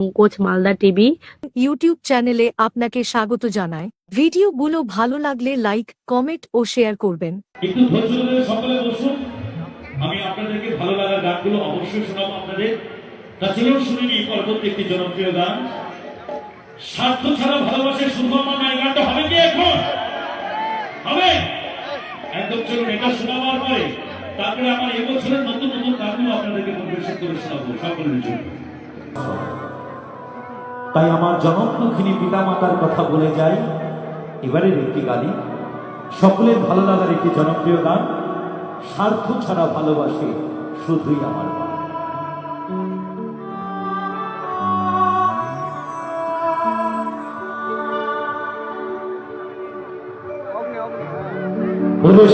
Pankaj Malda TV. YouTube চ্যানেলে আপনাকে স্বাগত জানায় ভিডিওগুলো ভালো লাগলে লাইক কমেন্ট ও শেয়ার করবেন। একটু ধৈর্য ধরে সকলে বসুন। আমি আপনাদেরকে ভালো লাগার গানগুলো অবশ্যই শোনাবো আপনাদের। তা চলুন শুনে নিই পরবর্তী একটি জনপ্রিয় গান। স্বার্থ ছাড়া ভালোবাসে শুধু আমার না গানটা হবে কি এখন? হবে? একদম চলুন এটা শোনাবার পরে তারপরে আমার এবছরের নতুন নতুন গানগুলো আপনাদেরকে পরিবেশন করে শোনাবো সকলের জন্য। তাই আমার জনমুখিনী পিতা মাতার কথা বলে যাই। এবারের একটি গালি। সকলের ভালো লাগার একটি জনপ্রিয় গান। স্বার্থ ছাড়া ভালোবাসে শুধুই আমার মা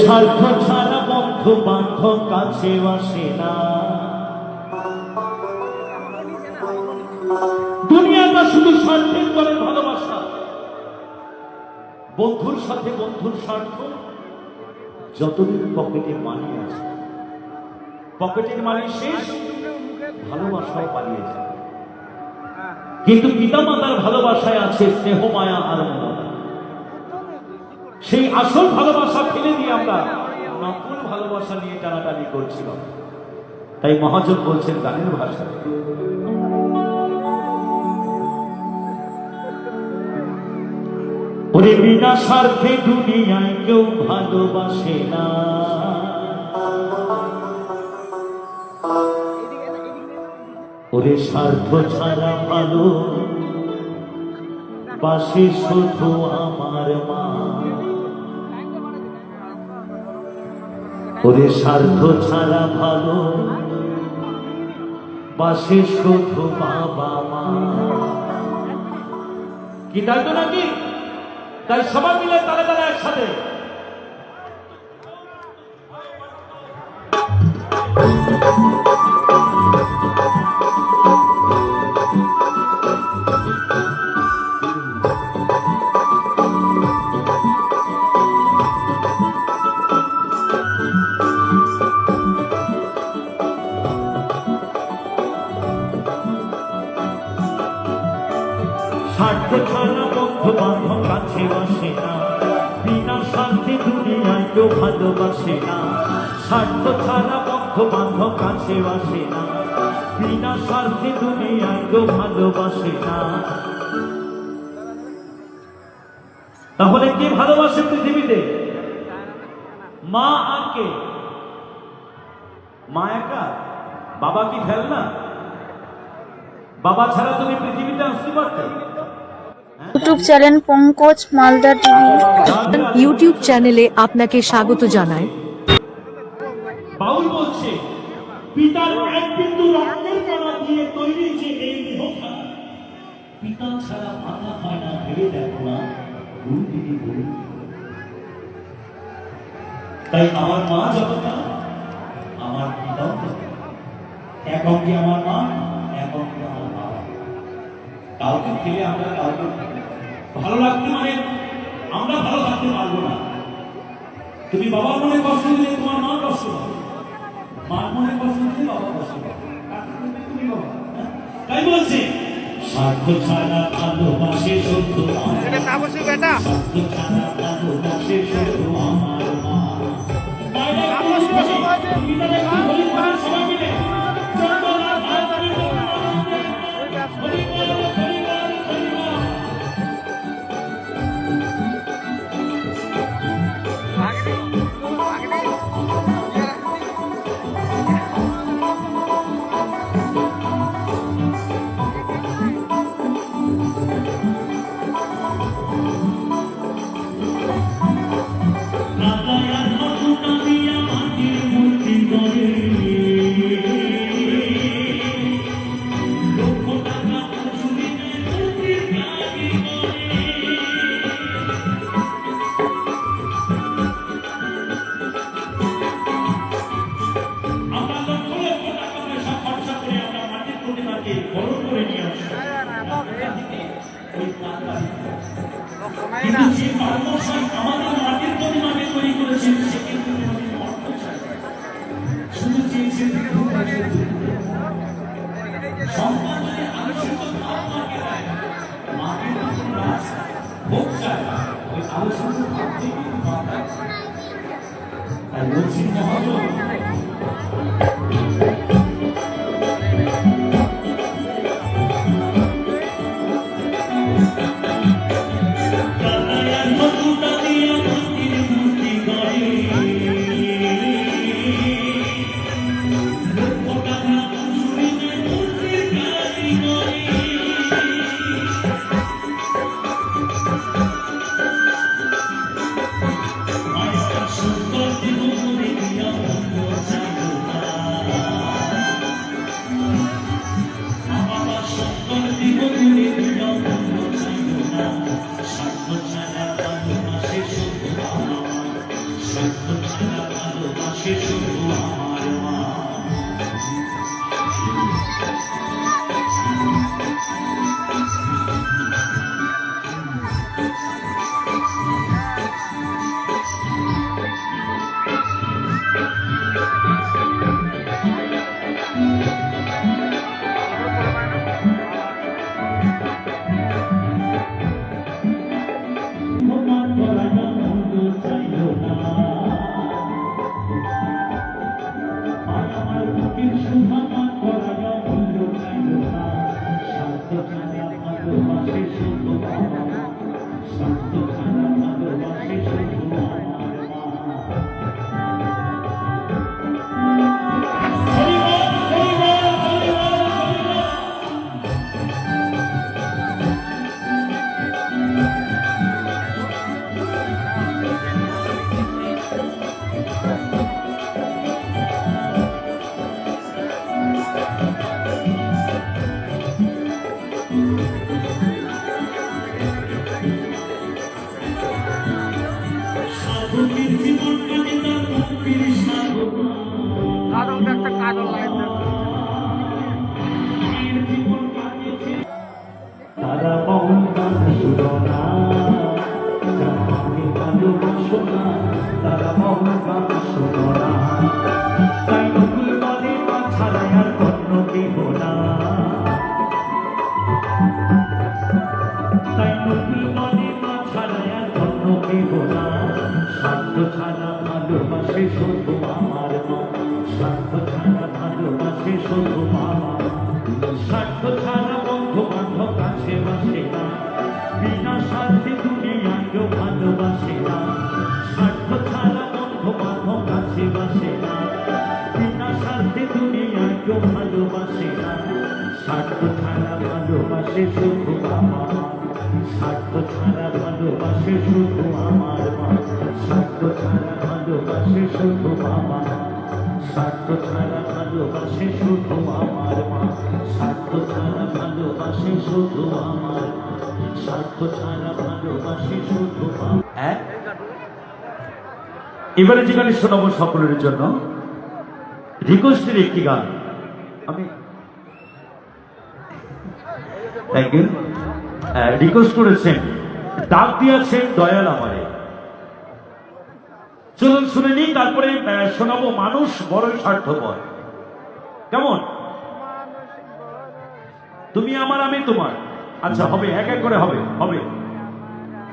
স্বার্থ ছাড়া বন্ধু বান্ধব কাছে আসে না। দুনিয়াটা শুধু স্বার্থের করে ভালোবাসা। বন্ধুর সাথে বন্ধুর স্বার্থ যতদিন পকেটে মানি আছে। পকেটের মানি শেষ, ভালোবাসাও পালিয়ে যায়। কিন্তু পিতামাতার ভালোবাসায় আছে স্নেহ, মায়া আর সেই আসল ভালোবাসা ফেলে দিয়ে আমরা নকল ভালোবাসা নিয়ে টানাটানি করছিলাম। তাই মহাজন বলছেন, গানের ভাষায় ওরে বিনা স্বার্থে দুনিয়ায় কেউ ভালোবাসে না। ওরে স্বার্থ ছাড়া ভালো, পাশে শুধু আমার মা। ওরে স্বার্থ ছাড়া ভালো, পাশে শুধু বাবা মা। কি তাই তো নাকি? তাই সবাই মিলে তালে তালে একসাথে। স্বার্থ স্বার্থে দুনিয়ায় কেউ ভালোবাসে না। স্বার্থ ছাড়া বন্ধু বান্ধব কাছে বসে না। বিনা স্বার্থে দুনিয়ায় কেউ ভালোবাসে না। তাহলে কে ভালোবাসে পৃথিবীতে? মা আর কে? মা একা? বাবা কি ফেলনা বাবা ছাড়া তুমি পৃথিবীতে আসতে পারতে? YouTube channel Pankaj Malda TV. YouTube চ্যানেলে আপনাকে স্বাগত জানায় বাউল বলছে পিতার এক বিন্দু রক্তের কণা দিয়ে তৈরি যে এই দেহটা পিতা ছাড়া মাথা হয় না ভেবে দেখো না গুরু দিদি গুরু তাই আমার মা যতটা আমার পিতাও ততটা। এক অঙ্গে আমার মা এক অঙ্গে আমার বাবা। কাউকে ফেলে আমরা কাউকে ভালো লাগতে মানে আমরা ভালো থাকতে পারব না। তুমি বাবার মনে কষ্ট দিলে তোমার মা কষ্ট পাবে। মার মনে কষ্ট দিলে বাবা কষ্ট পাবে? তাই বলছে স্বার্থ ছাড়া ভালোবাসে আমার স্বার্থ ছাড়া ভালোবাসে শুধু আমার মা। তাই তারা মৌন গান না যাকে ভালোবাসো না তারা মৌন গান না তাই নকুল বলে ছাড়া আর অন্য দেব না। তাই নকুল বলে ছাড়া আর অন্য দেব না। স্বার্থ ছাড়া ভালোবাসে শুধু ভালোবাসে শুধু আমার। স্বার্থ ছাড়া ভালোবাসে শুধু আমার মা। স্বার্থ ছাড়া ভালোবাসে শুধু আমার স্বার্থ ছাড়া ভালোবাসে শুধু আমার মা। স্বার্থ ছাড়া ভালোবাসে শুধু আমার স্বার্থ ছাড়া ভালোবাসে শুধু হ্যাঁ? এবারে যে গান শোনাবো সকলের জন্য, রিকোয়েস্টের একটি গান। আমি ইউ রিকোয়েস্ট করেছেন ডাক দিয়েছেন দয়াল আমারে চলুন শুনে তারপরে শোনাবো মানুষ বড় স্বার্থপর। কেমন? তুমি আমার, আমি তোমার। আচ্ছা হবে, এক এক করে হবে হবে।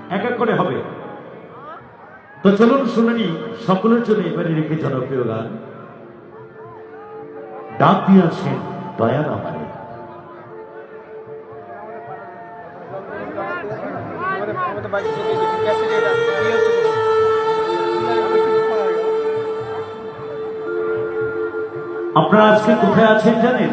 এক এক করে হবে। তো চলুন শুনে নিই, সকলের জন্য এবারে রেখে জনপ্রিয় গান। ডাক দিয়েছেন দয়াল আমারে বাড়ি থেকে কিছু ক্যাসেট এটা হচ্ছে আপনারা আজকে কোথায় আছেন জানেন?